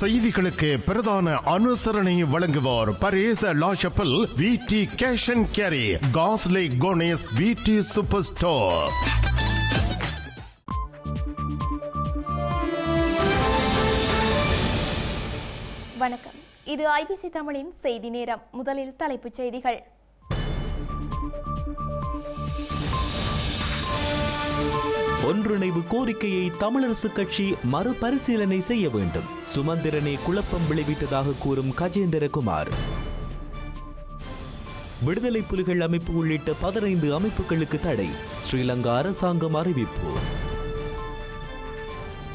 செய்திகளுக்கு பிரதான அனுசரணை வழங்குவோர் Paris La Chapelle V T cash and carry காஸ்லே கோனேஸ் V T super store வணக்கம் இது ஐபிசி தமிழின் செய்தி நேரம். முதலில் தலைப்புச் செய்திகள். ஒன்றிணைவு கோரிக்கையை தமிழரசு கட்சி மறுபரிசீலனை செய்ய வேண்டும். சுமந்திரனை குழப்பம் விளைவித்ததாக கூறும் கஜேந்திரகுமார். விடுதலை புலிகள் அமைப்பு உள்ளிட்ட பதினைந்து அமைப்புகளுக்கு தடை. ஸ்ரீலங்கா அரசாங்கம் அறிவிப்பு.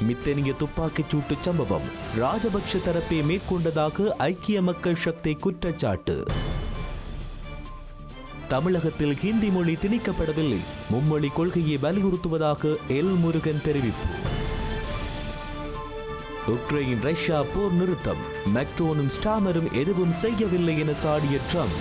மித்தனிய துப்பாக்கிச் சூட்டு சம்பவம். ராஜபக்ஷ தரப்பே மேற்கொண்டதாக ஐக்கிய மக்கள் சக்தி குற்றச்சாட்டு. தமிழகத்தில் ஹிந்தி மொழி திணிக்கப்படவில்லை. மும்மொழி கொள்கையை வலியுறுத்துவதாக எல். முருகன் தெரிவிப்பு. உக்ரைன் ரஷ்யா போர் நிறுத்தம். மெக்டோனும் ஸ்டாமரும் எதுவும் செய்யவில்லை என சாடிய ட்ரம்ப்.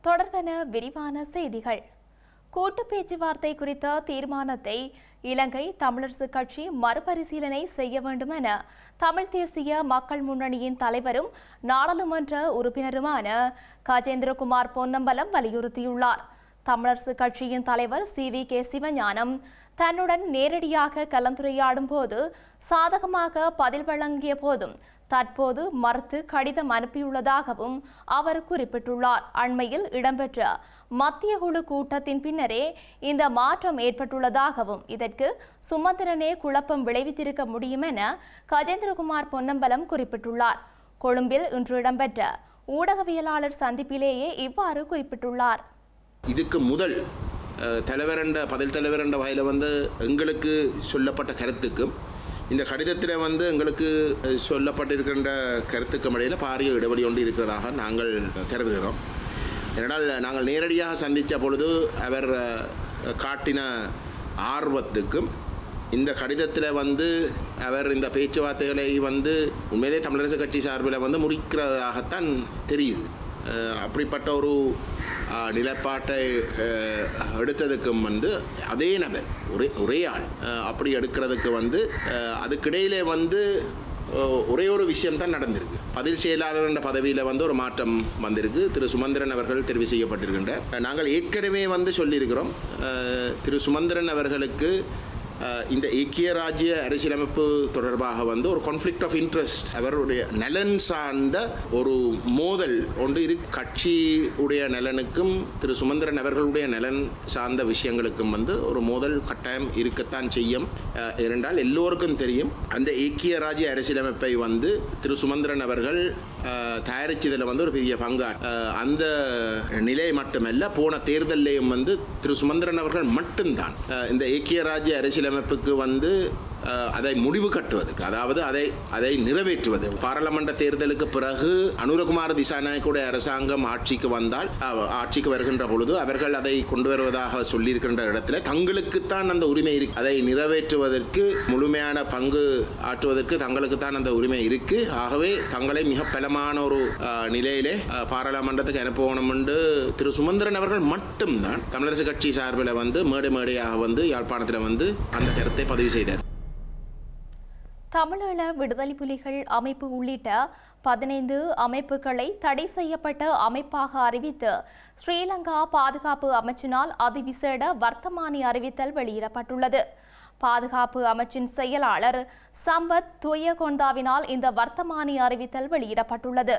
தொடர்பன விரிவான செய்திகள். கூட்டு பேச்சுவார்த்தை குறித்த தீர்மானத்தை இலங்கை தமிழரசு கட்சி மறுபரிசீலனை செய்ய வேண்டும் என தமிழ் தேசிய மக்கள் முன்னணியின் தலைவரும் நாடாளுமன்ற உறுப்பினருமான கஜேந்திரகுமார் பொன்னம்பலம் வலியுறுத்தியுள்ளார். தமிழரசு கட்சியின் தலைவர் சி. வி. கே. சிவஞானம் தன்னுடன் நேரடியாக கலந்துரையாடும் போது சாதகமாக பதில் வழங்கிய போதும் தற்போது மறுத்து கடிதம் அனுப்பியுள்ளதாகவும் அவர் குறிப்பிட்டுள்ளார். அண்மையில் இடம்பெற்ற மத்திய குழு கூட்டத்தின் பின்னரே இந்த மாற்றம் ஏற்பட்டுள்ளதாகவும் இதற்கு சுமந்திரனே குழப்பம் விளைவித்திருக்க முடியும் என கஜேந்திரகுமார் பொன்னம்பலம் குறிப்பிட்டுள்ளார். கொழும்பில் இன்று இடம்பெற்ற ஊடகவியலாளர் சந்திப்பிலேயே இவ்வாறு குறிப்பிட்டுள்ளார். இதுக்கு முதல் தலைவரண்ட பதில் தலைவரண்ட வகையில் வந்து எங்களுக்கு சொல்லப்பட்ட கருத்துக்கும் இந்த கடிதத்தில் வந்து எங்களுக்கு சொல்லப்பட்டிருக்கின்ற கருத்துக்கும் இடையில் பாரிய இடைவெளி ஒன்று இருக்கிறதாக நாங்கள் கருதுகிறோம். ஏனால் நாங்கள் நேரடியாக சந்தித்த பொழுது அவர் காட்டின ஆர்வத்துக்கும் இந்த கடிதத்தில் வந்து அவர் இந்த பேச்சுவார்த்தைகளை வந்து உண்மையிலே தமிழரசு கட்சி சார்பில் வந்து முறிக்கிறதாகத்தான் தெரியுது. அப்படிப்பட்ட ஒரு நிலைப்பாட்டை எடுத்ததுக்கும் வந்து அதே நபர் ஒரே ஒரே ஆள் அப்படி எடுக்கிறதுக்கு வந்து அதுக்கிடையிலே வந்து ஒரே ஒரு விஷயம் தான் நடந்திருக்கு. பதில் செயலாளர் என்ற பதவியில் வந்து ஒரு மாற்றம் வந்திருக்கு. திரு சுமந்திரன் அவர்கள் தெரிவு செய்யப்பட்டிருக்கின்ற நாங்கள் ஏற்கனவே வந்து சொல்லியிருக்கிறோம். திரு சுமந்திரன் அவர்களுக்கு இந்த ஐக்கிய ராஜ்ய அரசியலமைப்பு தொடர்பாக வந்து ஒரு கான்ஃப்ளிக்ட் ஆஃப் இன்ட்ரெஸ்ட் அவருடைய நலன் சார்ந்த ஒரு மோதல் ஒன்று இரு கட்சி உடைய நலனுக்கும் திரு சுமந்திரன் அவர்களுடைய நலன் சார்ந்த விஷயங்களுக்கும் வந்து ஒரு மோதல் கட்டாயம் இருக்கத்தான் செய்யும். அஹ் எல்லோருக்கும் தெரியும் அந்த ஐக்கிய ராஜ்ய அரசியலமைப்பை வந்து திரு சுமந்திரன் அவர்கள் தயாரிச்சதில் வந்து ஒரு பெரிய பங்கா அந்த நிலை மட்டுமல்ல போன தேர்தலையும் வந்து திரு சுமந்திரன் அவர்கள் மட்டும்தான். இந்த ஐக்கிய ராஜ்ய அரசியலமைப்புக்கு வந்து அதை முடிவு கட்டுவதற்கு அதாவது அதை அதை நிறைவேற்றுவது. பாராளுமன்ற தேர்தலுக்கு பிறகு அனுரகுமார திசாநாயக்குடைய அரசாங்கம் ஆட்சிக்கு வந்தால் ஆட்சிக்கு வருகின்ற பொழுது அவர்கள் அதை கொண்டு வருவதாக சொல்லியிருக்கின்ற இடத்துல தங்களுக்குத்தான் அந்த உரிமை இருக்கு. அதை நிறைவேற்றுவதற்கு முழுமையான பங்கு ஆற்றுவதற்கு தங்களுக்குத்தான் அந்த உரிமை இருக்கு. ஆகவே தங்களை மிக பலமான ஒரு நிலையிலே பாராளுமன்றத்துக்கு அனுப்பணும் என்று திரு சுமந்திரன் அவர்கள் மட்டும்தான் தமிழரசு கட்சி சார்பில் வந்து மேடை மேடையாக வந்து யாழ்ப்பாணத்தில் வந்து அந்த கருத்தை பதிவு செய்தார். தமிழீழ விடுதலை புலிகள் அமைப்பு உள்ளிட்ட பதினைந்து அமைப்புகளை தடை செய்யப்பட்ட அமைப்பாக அறிவித்து ஸ்ரீலங்கா பாதுகாப்பு அமைச்சினால் அதிவிசேட வர்த்தமானி அறிவித்தல் வெளியிடப்பட்டுள்ளது. பாதுகாப்பு அமைச்சின் செயலாளர் சம்பத் துயகொண்டாவினால் இந்த வர்த்தமானி அறிவித்தல் வெளியிடப்பட்டுள்ளது.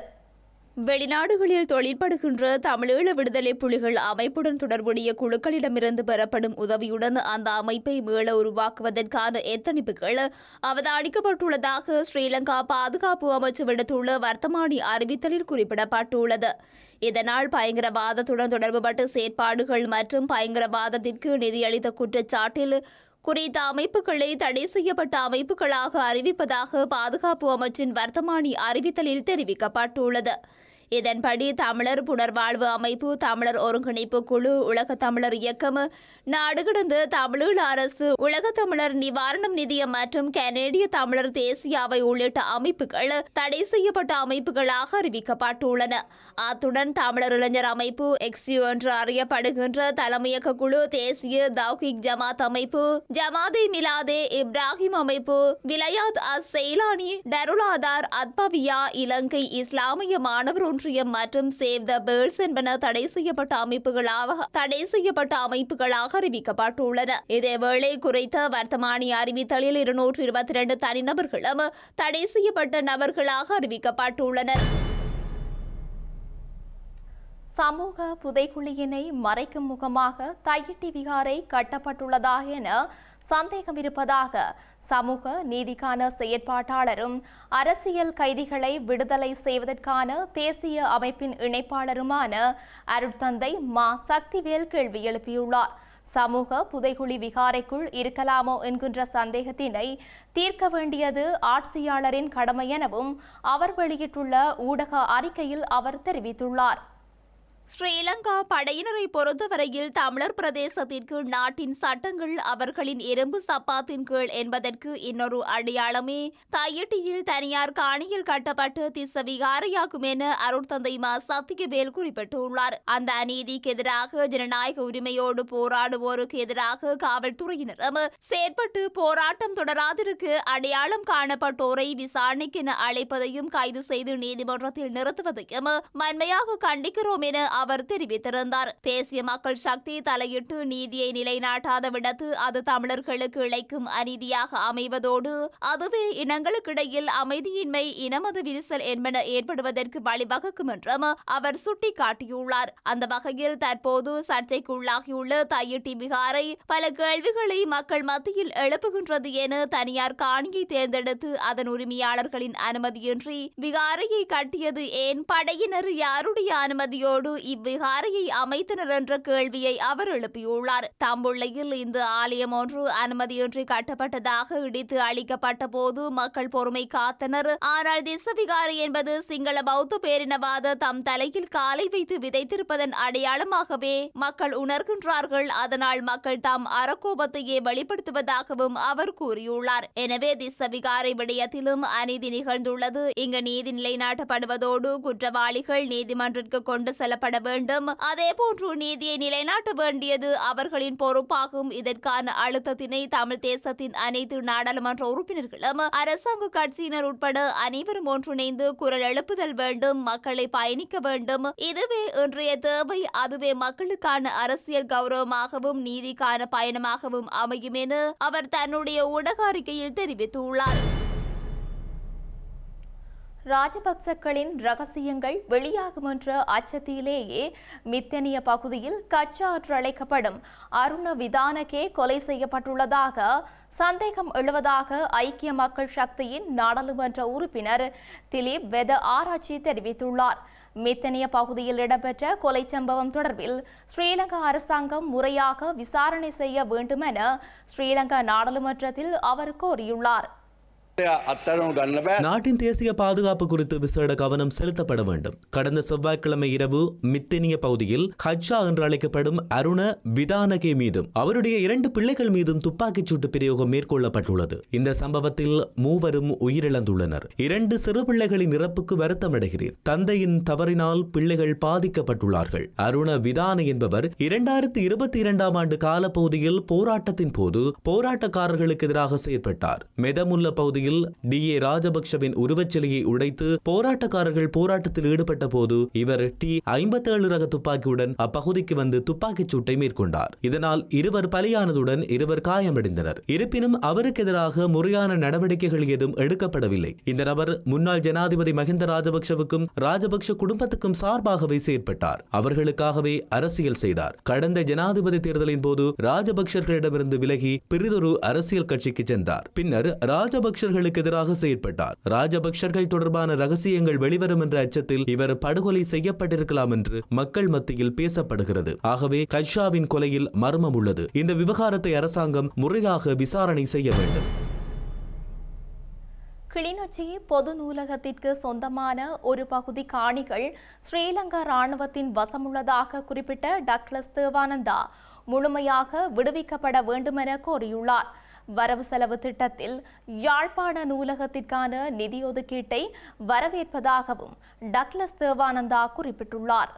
வெளிநாடுகளில் தொழிற்படுகின்ற தமிழீழ விடுதலை புலிகள் அமைப்புடன் தொடர்புடைய குழுக்களிடமிருந்து பெறப்படும் உதவியுடன் அந்த அமைப்பை மீள உருவாக்குவதற்கான எத்தனிப்புகள் அவதானிக்கப்பட்டுள்ளதாக ஸ்ரீலங்கா பாதுகாப்பு அமைச்சு விடுத்துள்ள வர்த்தமானி அறிவித்தலில் குறிப்பிடப்பட்டுள்ளது. இதனால் பயங்கரவாதத்துடன் தொடர்புபட்ட செயற்பாடுகள் மற்றும் பயங்கரவாதத்திற்கு நிதியளித்த குற்றச்சாட்டில் குறித்த அமைப்புகளை தடை செய்யப்பட்ட அமைப்புகளாக அறிவிப்பதாக பாதுகாப்பு அமைச்சின் வர்த்தமானி அறிவித்தலில் தெரிவிக்கப்பட்டுள்ளது. இதன்படி தமிழர் புனர்வாழ்வு அமைப்பு தமிழர் ஒருங்கிணைப்பு குழு உலக தமிழர் இயக்கம் நாடுகடந்த தமிழீழ அரசு உலக தமிழர் நிவாரணம் நிதியம் மற்றும் கனேடிய தமிழர் தேசிய அவை உள்ளிட்ட அமைப்புகள் தடை செய்யப்பட்ட அமைப்புகளாக அறிவிக்கப்பட்டுள்ளன. அத்துடன் தமிழர் இளைஞர் அமைப்பு எக்ஸ்யூ என்று அறியப்படுகின்ற தலைமையக குழு தேசிய தௌஹிக் ஜமாத் அமைப்பு ஜமாதே மிலாதே இப்ராஹிம் அமைப்பு விலையாத் அஸ் செயலானி டருலாதார் அத்பவியா இலங்கை இஸ்லாமிய மாணவர் ஒன்றியம் மற்றும் சேவ் த பேர்ட்ஸ் என்பன தடை செய்யப்பட்ட அமைப்புகளாக தடை செய்யப்பட்ட அமைப்புகளாக அறிவிக்கப்பட்டுள்ளன. இதேவேளை குறித்த வர்த்தமானி அறிவித்தலில் இருநூற்று இருபத்தி இரண்டு தனிநபர்களும் தடை செய்யப்பட்ட நபர்களாக அறிவிக்கப்பட்டுள்ளனர். சமூக புதைக்குழியினை மறைக்கும் முகமாக தையிட்டி விகாரை கட்டப்பட்டுள்ளதா என சந்தேகம் இருப்பதாக சமூக நீதிக்கான செயற்பாட்டாளரும் அரசியல் கைதிகளை விடுதலை செய்வதற்கான தேசிய அமைப்பின் இணைப்பாளருமான அருட்தந்தை மா. சக்திவேல் கேள்வி எழுப்பியுள்ளார். சமூக புதைகுழி விகாரைக்குள் இருக்கலாமோ என்கின்ற சந்தேகத்தினை தீர்க்க வேண்டியது ஆட்சியாளரின் கடமை எனவும் அவர் வெளியிட்டுள்ள ஊடக அறிக்கையில் அவர் தெரிவித்துள்ளார். ஸ்ரீலங்கா படையினரை பொறுத்தவரையில் தமிழர் பிரதேசத்திற்கு நாட்டின் சட்டங்கள் அவர்களின் இரும்பு சப்பாத்தின் கீழ் என்பதற்கு இன்னொரு அடையாளமே. தையட்டியில் தனியார் காணியில் கட்டப்பட்டு திசவிகாரியாகும் என அருட்தந்தை மா. சத்தியவேல் குறிப்பிட்டுள்ளார். அந்த அநீதிக்கு எதிராக ஜனநாயக உரிமையோடு போராடுவோருக்கு எதிராக காவல்துறையினரும் செயற்பட்டு போராட்டம் தொடராதிருக்கு அடையாளம் காணப்பட்டோரை விசாரணைக்கென அழைப்பதையும் கைது செய்து நீதிமன்றத்தில் நிறுத்துவதையும் வன்மையாக கண்டிக்கிறோம் என அவர் தெரிவித்திருந்தார். தேசிய மக்கள் சக்தி தலையிட்டு நீதியை நிலைநாட்டாத விடத்து அது தமிழர்களுக்கு இழைக்கும் அநீதியாக அமைவதோடு அதுவே இனங்களுக்கிடையில் அமைதியின்மை இனமது விரிசல் என்பன ஏற்படுவதற்கு வழிவகுக்கும் என்றும் அவர் சுட்டிக்காட்டியுள்ளார். அந்த வகையில் தற்போது சர்ச்சைக்குள்ளாகியுள்ள தையிட்டி விகாரை பல கேள்விகளை மக்கள் மத்தியில் எழுப்புகின்றது என தனியார் காணியை தேர்ந்தெடுத்து அதன் உரிமையாளர்களின் அனுமதியின்றி விகாரையை கட்டியது ஏன்? படையினர் யாருடைய அனுமதியோடு இவ்விகாரையை அமைத்தனர் என்ற கேள்வியை அவர் எழுப்பியுள்ளார். தம்புள்ளையில் இந்த ஆலயம் ஒன்று அனுமதியின்றி கட்டப்பட்டதாக இடித்து அளிக்கப்பட்ட போது மக்கள் பொறுமை காத்தனர். ஆனால் திசவிகாரி என்பது சிங்கள பௌத்த பேரினவாத தம் தலையில் காலை வைத்து விதைத்திருப்பதன் அடையாளமாகவே மக்கள் உணர்கின்றார்கள். அதனால் மக்கள் தாம் அறக்கோபத்தையே வெளிப்படுத்துவதாகவும் அவர் கூறியுள்ளார். எனவே திசவிகாரை விடயத்திலும் அநீதி நிகழ்ந்துள்ளது. இங்கு நீதி நிலைநாட்டப்படுவதோடு குற்றவாளிகள் நீதிமன்றத்திற்கு கொண்டு செல்லப்பட வேண்டும். அதே போன்று நீதியை நிலைநாட்ட வேண்டியது அவர்களின் பொறுப்பாகும். இதற்கான அழுத்தத்தினை தமிழ் தேசத்தின் அனைத்து நாடாளுமன்ற உறுப்பினர்களும் அரசாங்க கட்சியினர் உட்பட அனைவரும் ஒன்றிணைந்து குரல் எழுப்புதல் வேண்டும் மக்களை பயணிக்க வேண்டும். இதுவே இன்றைய தேவை. அதுவே மக்களுக்கான அரசியல் கௌரவமாகவும் நீதிக்கான பயணமாகவும் அமையும் என அவர் தன்னுடைய ஊடக அறிக்கையில் தெரிவித்துள்ளார். ராஜபக்சக்களின் ரகசியங்கள் வெளியாகும் என்ற அச்சத்திலேயே மித்தனிய பகுதியில் கச்சா அழைக்கப்படும் அருண விதானகே கொலை செய்யப்பட்டுள்ளதாக சந்தேகம் எழுவதாக ஐக்கிய மக்கள் சக்தியின் நாடாளுமன்ற உறுப்பினர் திலீப் வெத ஆராய்ச்சி தெரிவித்துள்ளார். மித்தனிய பகுதியில் இடம்பெற்ற கொலை சம்பவம் தொடர்பில் ஸ்ரீலங்கா அரசாங்கம் முறையாக விசாரணை செய்ய வேண்டுமென ஸ்ரீலங்கா நாடாளுமன்றத்தில் அவர் கோரியுள்ளார். நாட்டின் தேசிய பாதுகாப்பு குறித்து விசேட கவனம் செலுத்தப்பட வேண்டும். கடந்த செவ்வாய்க்கிழமை இரவு மித்தனிய பகுதியில் ஹஜ்ஜா என்று அழைக்கப்படும் அருண விதானகே மீதும் அவருடைய இரண்டு பிள்ளைகள் மீதும் துப்பாக்கிச் சூட்டு பிரயோகம் மேற்கொள்ளப்பட்டுள்ளது. இந்த சம்பவத்தில் மூவரும் உயிரிழந்துள்ளனர். இரண்டு சிறு பிள்ளைகளின் இறப்புக்கு வருத்தமடைகிறேன் தந்தையின் தவறினால் பிள்ளைகள் பாதிக்கப்பட்டுள்ளார்கள். அருண விதான என்பவர் இரண்டாயிரத்தி இருபத்தி இரண்டாம் ஆண்டு காலப்பகுதியில் போராட்டத்தின் போது போராட்டக்காரர்களுக்கு எதிராக செயற்பட்டார். மெதமுல்ல பகுதியில் டி. ஏ. ராஜபக்சவின் உருவச்சிலையை உடைத்து போராட்டக்காரர்கள் போராட்டத்தில் ஈடுபட்ட போது இவர் டி. ஐம்பத்தேழு ரக துப்பாக்கியுடன் அப்பகுதிக்கு வந்து துப்பாக்கிச் சூட்டை மேற்கொண்டார். இதனால் இருவர் பலியானதுடன் இருவர் காயமடைந்தனர். இருப்பினும் அவருக்கு எதிராக முறையான நடவடிக்கைகள் ஏதும் எடுக்கப்படவில்லை. இந்த நபர் முன்னாள் ஜனாதிபதி மஹிந்த ராஜபக்ஷவுக்கும் ராஜபக்ஷ குடும்பத்துக்கும் சார்பாகவே செயற்பட்டார். அவர்களுக்காகவே அரசியல் செய்தார். கடந்த ஜனாதிபதி தேர்தலின் போது ராஜபக்சர்களிடமிருந்து விலகி பிறிதொரு அரசியல் கட்சிக்கு சென்றார். பின்னர் அவர்களுக்கு எதிராக செயற்பட்டார். ராஜபக்சர்கள் தொடர்பான ரகசியங்கள் வெளிவரும் என்ற அச்சத்தில் இவர் படுகொலை செய்யப்பட்டிருக்கலாம் என்று மக்கள் மத்தியில் பேசப்படுகிறது. ஆகவே கஷாவின் கொலையில் மர்மம் உள்ளது. இந்த விவகாரத்தை அரசாங்கம் முறையாக விசாரணை செய்ய வேண்டும். கிளிநொச்சி பொது நூலகத்திற்கு சொந்தமான ஒரு பகுதி காணிகள் ஸ்ரீலங்கா ராணுவத்தின் வசமுள்ளதாக குறிப்பிட்ட டக்ளஸ் தேவானந்தா முழுமையாக விடுவிக்கப்பட வேண்டுமென கோரியுள்ளார். வரவு செலவு திட்டத்தில் யாழ்ப்பாண நூலகத்திற்கான நிதி ஒதுக்கீட்டை வரவேற்பதாகவும் டக்ளஸ் தேவானந்தா குறிப்பிட்டுள்ளார்.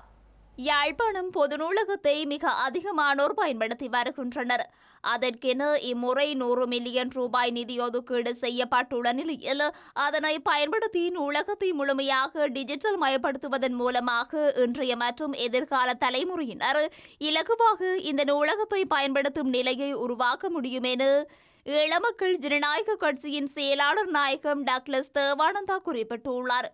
யாழ்ப்பாணம் பொது நூலகத்தை மிக அதிகமானோர் பயன்படுத்தி வருகின்றனர். அதற்கென இம்முறை நூறு மில்லியன் ரூபாய் நிதி ஒதுக்கீடு செய்யப்பட்டுள்ள நிலையில் அதனை பயன்படுத்தி நூலகத்தை முழுமையாக டிஜிட்டல் மயப்படுத்துவதன் மூலமாக இன்றைய மற்றும் எதிர்கால தலைமுறையினர் இலகுவாக இந்த நூலகத்தை பயன்படுத்தும் நிலையை உருவாக்க முடியும் என இளமக்கள் ஜனநாயக கட்சியின் செயலாளர் நாயகம் டக்ளஸ் தேவானந்தா குறிப்பிட்டுள்ளார்.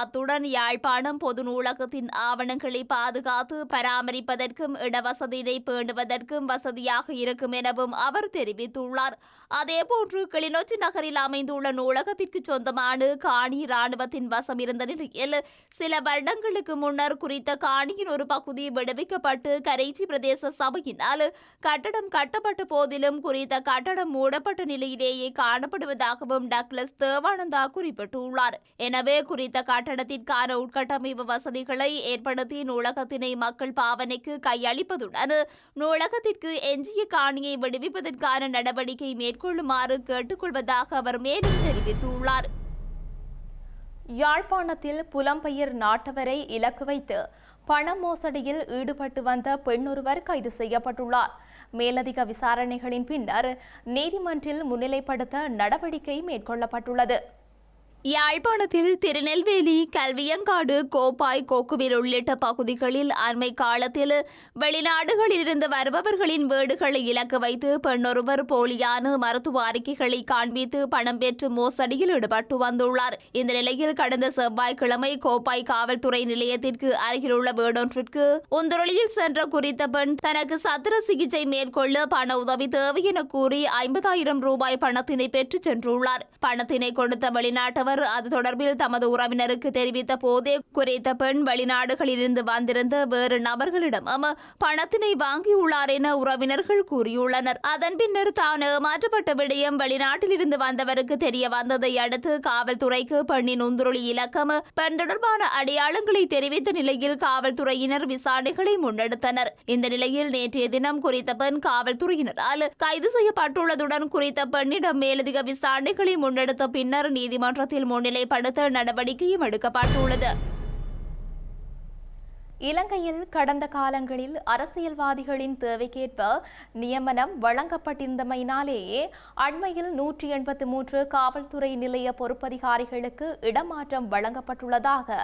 அத்துடன் யாழ்ப்பாணம் பொது நூலகத்தின் ஆவணங்களை பாதுகாத்து பராமரிப்பதற்கும் இடவசதியை பேணுவதற்கும் வசதியாக இருக்கும் எனவும் அவர் தெரிவித்துள்ளார். அதேபோன்று கிளிநொச்சி நகரில் அமைந்துள்ள நூலகத்திற்கு சொந்தமான காணி இராணுவத்தின் வசம் இருந்த நிலையில் சில வருடங்களுக்கு முன்னர் குறித்த காணியின் ஒரு பகுதி விடுவிக்கப்பட்டு கரைச்சி பிரதேச சபையினால் கட்டடம் கட்டப்பட்ட போதிலும் குறித்த கட்டடம் மூடப்பட்ட நிலையிலேயே காணப்படுவதாகவும் டக்ளஸ் தேவானந்தா குறிப்பிட்டுள்ளார். எனவே குறித்த கட்டடத்திற்கான உட்கட்டமைப்பு வசதிகளை ஏற்படுத்தி நூலகத்தினை மக்கள் பாவனைக்கு கையளிப்பதுடன் நூலகத்திற்கு எஞ்சிய காணியை விடுவிப்பதற்கான நடவடிக்கை மேற்கொள்ளுமாறு கேட்டுக்கொள்வதாக அவர் மேலும் தெரிவித்துள்ளார். யாழ்ப்பாணத்தில் புலம்பெயர் நாட்டவரை இலக்கு வைத்து பண மோசடியில் ஈடுபட்டு வந்த பெண்ணொருவர் கைது செய்யப்பட்டுள்ளார். மேலதிக விசாரணைகளின் பின்னர் நீதிமன்றில் முன்னிலைப்படுத்த நடவடிக்கை மேற்கொள்ளப்பட்டுள்ளது. யாழ்ப்பாணத்தில் திருநெல்வேலி கல்வியங்காடு கோப்பாய் கோக்குவில் உள்ளிட்ட பகுதிகளில் அண்மை காலத்தில் வெளிநாடுகளிலிருந்து வருபவர்களின் வீடுகளை இலக்கு வைத்து பெண்ணொருவர் போலியான மருத்துவ அறிக்கைகளை காண்பித்து பணம் பெற்று மோசடியில் ஈடுபட்டு வந்துள்ளார். இந்த நிலையில் கடந்த செவ்வாய்க்கிழமை கோப்பாய் காவல்துறை நிலையத்திற்கு அருகிலுள்ள வீடொன்றிற்கு உந்துரளியில் சென்ற குறித்த பெண் தனக்கு சத்திர சிகிச்சை மேற்கொள்ள பண உதவி தேவை என கூறி ஐம்பதாயிரம் ரூபாய் பணத்தினை பெற்றுச் சென்றுள்ளார். பணத்தினை கொடுத்த வெளிநாட்டவர் அது தொடர்பில் தமது உறவினருக்கு தெரிவித்த போதே குறித்த பெண் வெளிநாடுகளிலிருந்து வந்திருந்த வேறு நபர்களிடம் பணத்தினை வாங்கியுள்ளார் என உறவினர்கள் கூறியுள்ளனர். அதன் பின்னர் தான் ஏமாற்றப்பட்ட விடயம் வெளிநாட்டிலிருந்து வந்தவருக்கு தெரிய வந்ததை அடுத்து காவல்துறைக்கு பெண்ணின் உந்துருளி இலக்கம் பெண் தொடர்பான அடையாளங்களை தெரிவித்த நிலையில் காவல்துறையினர் விசாரணைகளை முன்னெடுத்தனர். இந்த நிலையில் நேற்றைய தினம் குறித்த பெண் காவல்துறையினரால் கைது செய்யப்பட்டுள்ளதுடன் குறித்த பெண்ணிடம் மேலதிக விசாரணைகளை முன்னெடுத்த பின்னர் நீதிமன்றத்தில் முன்னிலைப்படுத்த நடவடிக்கையும் எடுக்கப்பட்டுள்ளது. இலங்கையில் கடந்த காலங்களில் அரசியல்வாதிகளின் தேவைக்கேற்ப நியமனம் வழங்கப்பட்டிருந்தமையினாலேயே அண்மையில் நூற்றி எண்பத்தி மூன்று காவல்துறை நிலைய பொறுப்பதிகாரிகளுக்கு இடமாற்றம் வழங்கப்பட்டுள்ளதாக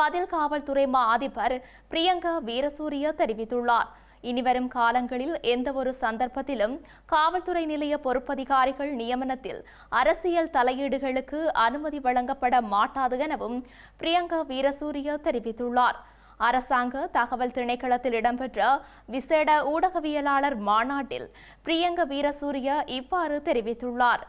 பதில் காவல்துறை மா அதிபர் பிரியங்கா வீரசூரிய தெரிவித்துள்ளார். இனிவரும் காலங்களில் எந்தவொரு சந்தர்ப்பத்திலும் காவல்துறை நிலைய பொறுப்பதிகாரிகள் நியமனத்தில் அரசியல் தலையீடுகளுக்கு அனுமதி வழங்கப்பட மாட்டாது எனவும் பிரியங்கா வீரசூரிய தெரிவித்துள்ளார். அரசாங்க தகவல் திணைக்களத்தில் இடம்பெற்ற விசேட ஊடகவியலாளர் மாநாட்டில் பிரியங்க வீரசூரிய இவ்வாறு தெரிவித்துள்ளார்.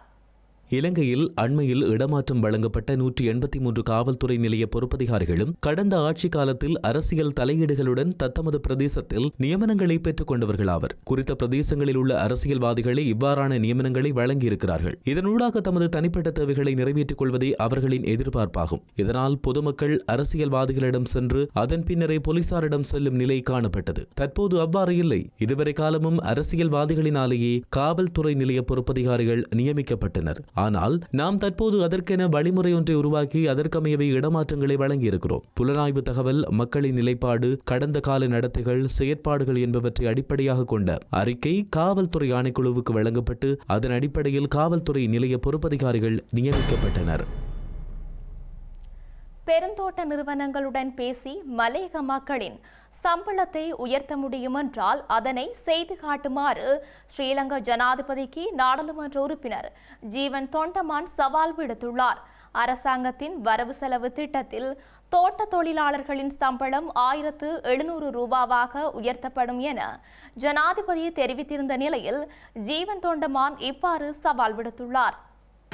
இலங்கையில் அண்மையில் இடமாற்றம் வழங்கப்பட்ட நூற்றி எண்பத்தி மூன்று காவல்துறை நிலைய பொறுப்பதிகாரிகளும் கடந்த ஆட்சி காலத்தில் அரசியல் தலையீடுகளுடன் தத்தமது பிரதேசத்தில் நியமனங்களை பெற்றுக் கொண்டவர்களாவர். குறித்த பிரதேசங்களில் உள்ள அரசியல்வாதிகளே இவ்வாறான நியமனங்களை வழங்கியிருக்கிறார்கள். இதனூடாக தமது தனிப்பட்ட தேவைகளை நிறைவேற்றிக் கொள்வதே அவர்களின் எதிர்பார்ப்பாகும். இதனால் பொதுமக்கள் அரசியல்வாதிகளிடம் சென்று அதன் பின்னரே போலீசாரிடம் செல்லும் நிலை காணப்பட்டது. தற்போது அவ்வாறு இல்லை. இதுவரை காலமும் அரசியல்வாதிகளினாலேயே காவல்துறை நிலைய பொறுப்பதிகாரிகள் நியமிக்கப்பட்டனர். ஆனால் நாம் தற்போது அதற்கென வழிமுறை ஒன்றை உருவாக்கி அதற்கமையவை இடமாற்றங்களை வழங்கியிருக்கிறோம். புலனாய்வு தகவல் மக்களின் நிலைப்பாடு கடந்த கால நடத்தைகள் செயற்பாடுகள் என்பவற்றை அடிப்படையாக கொண்ட அறிக்கை காவல்துறை ஆணைக்குழுவுக்கு வழங்கப்பட்டு அதன் அடிப்படையில் காவல்துறை நிலைய பொறுப்பதிகாரிகள் நியமிக்கப்பட்டனர். பெருந்தோட்ட நிறுவனங்களுடன் பேசி மலையக மக்களின் சம்பளத்தை உயர்த்த முடியுமென்றால் அதனை செய்து காட்டுமாறு ஸ்ரீலங்கா ஜனாதிபதிக்கு நாடாளுமன்ற உறுப்பினர் ஜீவன் தொண்டமான் சவால் விடுத்துள்ளார். அரசாங்கத்தின் வரவு செலவு திட்டத்தில் தோட்ட தொழிலாளர்களின் சம்பளம் ஆயிரத்து எழுநூறு ரூபாவாக உயர்த்தப்படும் என ஜனாதிபதி தெரிவித்திருந்த நிலையில் ஜீவன் தொண்டமான் இவ்வாறு சவால் விடுத்துள்ளார்.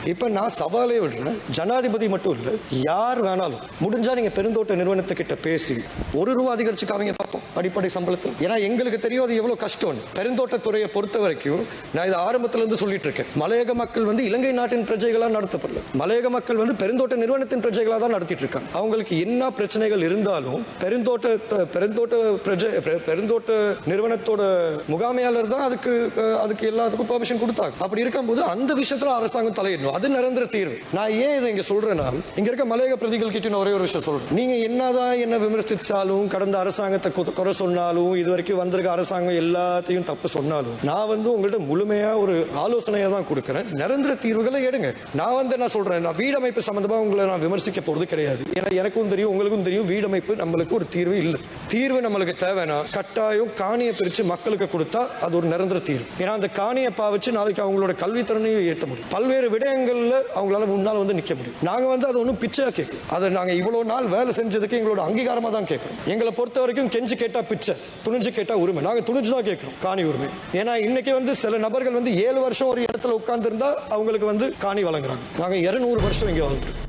இப்ப நான் சவாலே விடுறேன். ஜனாதிபதி மட்டும் இல்ல யார் வேணாலும். முடிஞ்சா நீங்க பெருந்தோட்ட நிறுவனத்துக்கிட்ட பேசி ஒரு ரூபா அதிகரிச்சு காமிங்க பார்ப்போம் அடிப்படை சம்பளத்தில். ஏன்னா எங்களுக்கு தெரியும் அது எவ்வளவு கஷ்டம் பெருந்தோட்டத்துறையை பொறுத்த வரைக்கும் நான் இது ஆரம்பத்துல இருந்து சொல்லிட்டு இருக்கேன். மலையக மக்கள் வந்து இலங்கை நாட்டின் பிரஜைகளா நடத்தப்படல. மலையக மக்கள் வந்து பெருந்தோட்ட நிறுவனத்தின் பிரஜைகளா தான் நடத்திட்டு இருக்காங்க. அவங்களுக்கு என்ன பிரச்சனைகள் இருந்தாலும் பெருந்தோட்ட பெருந்தோட்ட பிரஜை பெ- பெருந்தோட்ட நிறுவனத்தோட முகாமையாளர் தான் அதுக்கு அதுக்கு எல்லாத்துக்கும் பெர்மிஷன் கொடுத்தாங்க. அப்படி இருக்கும்போது அந்த விஷயத்துல அரசாங்கம் தலையிடணும். அது நிரந்தர தீர்வு. நான் ஏன் இதை இங்க சொல்றேன்னா இங்க இருக்க மலையக பிரதிகள் கிட்ட நான் ஒரே ஒரு விஷயம் சொல்றேன். நீங்க என்னதான் என்ன விமர்சிச்சாலும் கடந்த அரசாங்கத்தை குறை சொன்னாலும் இது வரைக்கும் வந்திருக்க அரசாங்கம் எல்லாத்தையும் தப்பு சொன்னாலும் நான் வந்து உங்கள்ட்ட முழுமையா ஒரு ஆலோசனையை தான் கொடுக்குறேன். நிரந்தர தீர்வுகளை எடுங்க. நான் வந்து என்ன சொல்றேன் நான் வீடமைப்பு சம்பந்தமா உங்களை நான் விமர்சிக்க போறது கிடையாது. ஏன்னா எனக்கும் தெரியும் உங்களுக்கும் தெரியும் வீடமைப்பு நம்மளுக்கு ஒரு தீர்வு இல்லை. தீர்வு நம்மளுக்கு தேவைன்னா கட்டாயம் காணியை பிரித்து மக்களுக்கு கொடுத்தா அது ஒரு நிரந்தர தீர்வு. ஏன்னா அந்த காணியை பாவிச்சு நாளைக்கு அவங்களோட கல்வித்திறனையும் ஏற்ற முடியும். பல்வேறு விடயங்கள்ல அவங்களால முன்னால் வந்து நிற்க முடியும். நாங்க வந்து அதை ஒன்றும் பிச்சையாக கேட்கும் அதை நாங்கள் இவ்வளோ நாள் வேலை செஞ்சதுக்கு எங்களோட அங்கீகாரமா தான் கேட்கிறோம். எங்களை பொறுத்த வரைக்கும் கெஞ்சி கேட்டால் பிச்சை துணிஞ்சு கேட்டால் உரிமை. நாங்க துணிஞ்சு தான் கேட்குறோம் காணி உரிமை. ஏன்னா இன்னைக்கு வந்து சில நபர்கள் வந்து ஏழு வருஷம் ஒரு இடத்துல உட்கார்ந்துருந்தா அவங்களுக்கு வந்து காணி வழங்குறாங்க. நாங்க இருநூறு வருஷம் இங்க வாழ்ந்துருக்கோம்.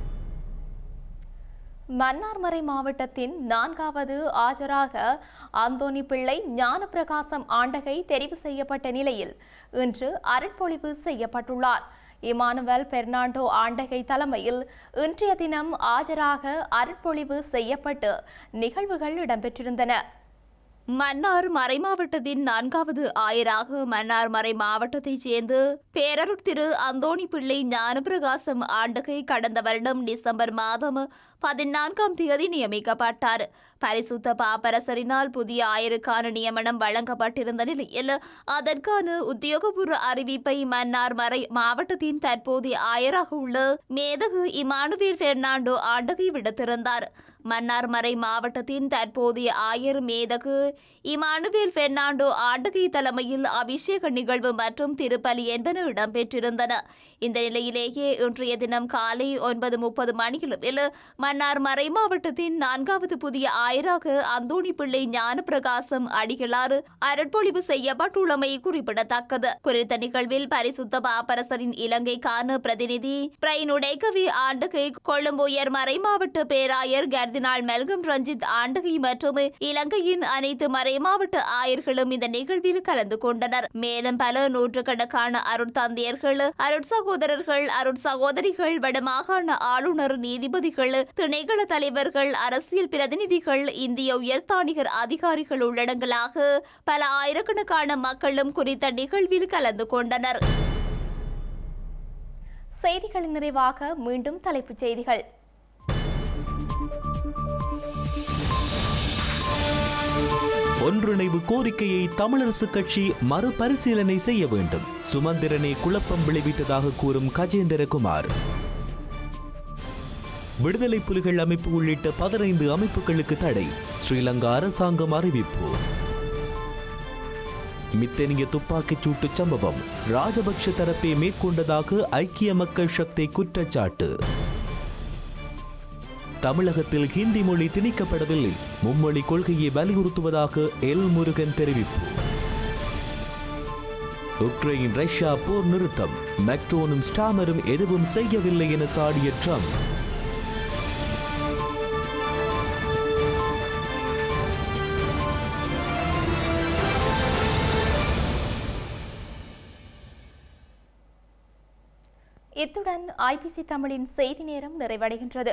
மன்னார்மறை மாவட்டத்தின் நான்காவது ஆஜராக அந்தோணி பிள்ளை ஞானப்பிரகாசம் ஆண்டகை தெரிவு செய்யப்பட்ட நிலையில் இன்று அருட்பொழிவு செய்யப்பட்டுள்ளார். இமானுவேல் பெர்னாண்டோ ஆண்டகை தலைமையில் இன்றைய தினம் ஆஜராக அருட்பொழிவு செய்யப்பட்டு நிகழ்வுகள் இடம்பெற்றிருந்தன. மன்னார் மறைமாவட்டத்தின் நான்காவது ஆயராக மன்னார் மறை மாவட்டத்தைச் சேர்ந்து பேரருட் திரு அந்தோணி பிள்ளை ஞானபிரகாசம் ஆண்டகை கடந்த வருடம் டிசம்பர் மாதம் பதினான்காம் தேதி நியமிக்கப்பட்டார். பரிசுத்த பாப்பரசரினால் புதிய ஆயருக்கான நியமனம் வழங்கப்பட்டிருந்த நிலையில் அதற்கான உத்தியோகபூர்வ அறிவிப்பை மன்னார் மறை மாவட்டத்தின் தற்போதைய ஆயராக உள்ள மேதகு இமானுவேல் பெர்னாண்டோ ஆண்டகை விடுத்திருந்தார். மன்னார் மறை மாவட்டத்தின் தற்போதைய ஆயர் மேதகு இமானுவேல் பெர்னாண்டோ ஆண்டகை தலைமையில் அபிஷேக நிகழ்வு மற்றும் திருப்பலி என்பன இடம்பெற்றிருந்தன. இந்த நிலையிலேயே இன்றைய தினம் காலை ஒன்பது முப்பது மணியில் மன்னார் மறை மாவட்டத்தின் நான்காவது புதிய ஆயராக அந்தோணி பிள்ளை ஞானப்பிரகாசம் அடிகளாறு அருட்பொழிவு செய்யப்பட்டுள்ளமை குறிப்பிடத்தக்கது. குறித்த நிகழ்வில் பரிசுத்த பாப்பரசரின் இலங்கைக்கான பிரதிநிதி பிரைனுடைகவி ஆண்டுகை கொழும்பு உயர் மறை மாவட்ட பேராயர் கர்தினால் மெல்கம் ரஞ்சித் ஆண்டகை மற்றும் இலங்கையின் அனைத்து மறைமாவட்ட ஆயர்களும் இந்த நிகழ்வில் கலந்து கொண்டனர். மேலும் பல நூற்றுக்கணக்கான அருட்தந்தையர்கள் அருட்சகோதரர்கள் அருட்சகோதரிகள் வடமாகாண ஆளுநர் நீதிபதிகள் திணைக்கள தலைவர்கள் அரசியல் பிரதிநிதிகள் இந்திய உயர்த்தாணிகர் அதிகாரிகள் உள்ளடங்கலாக பல ஆயிரக்கணக்கான மக்களும் குறித்த நிகழ்வில் கலந்து கொண்டனர். செய்திகளின் நிறைவாக மீண்டும் தலைப்புச் செய்திகள். ஒன்றிணைவு கோரிக்கையை தமிழரசு கட்சி மறுபரிசீலனை செய்ய வேண்டும். சுமந்திரனை குழப்பம் விளைவித்ததாக கூறும் கஜேந்திரகுமார். விடுதலை புலிகள் அமைப்பு உள்ளிட்ட பதினைந்து அமைப்புகளுக்கு தடை ஸ்ரீலங்கா அரசாங்கம் அறிவிப்பு. மித்தனிய துப்பாக்கிச் சூட்டு சம்பவம் ராஜபக்ஷ தரப்பை மேற்கொண்டதாக ஐக்கிய மக்கள் சக்தி குற்றச்சாட்டு. தமிழகத்தில் ஹிந்தி மொழி திணிக்கப்படவில்லை. மும்மொழி கொள்கையை வலியுறுத்துவதாக எல். முருகன் தெரிவிப்பு. உக்ரைன் ரஷ்யா போர் நிறுத்தம். மெக்டோனும் ஸ்டாமரும் எதுவும் செய்யவில்லை என சாடிய ட்ரம்ப். இத்துடன் ஐபிசி தமிழின் செய்தி நேரம் நிறைவடைகின்றது.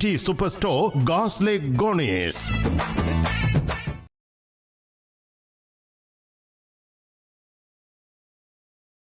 T super store Garges lès Gonesse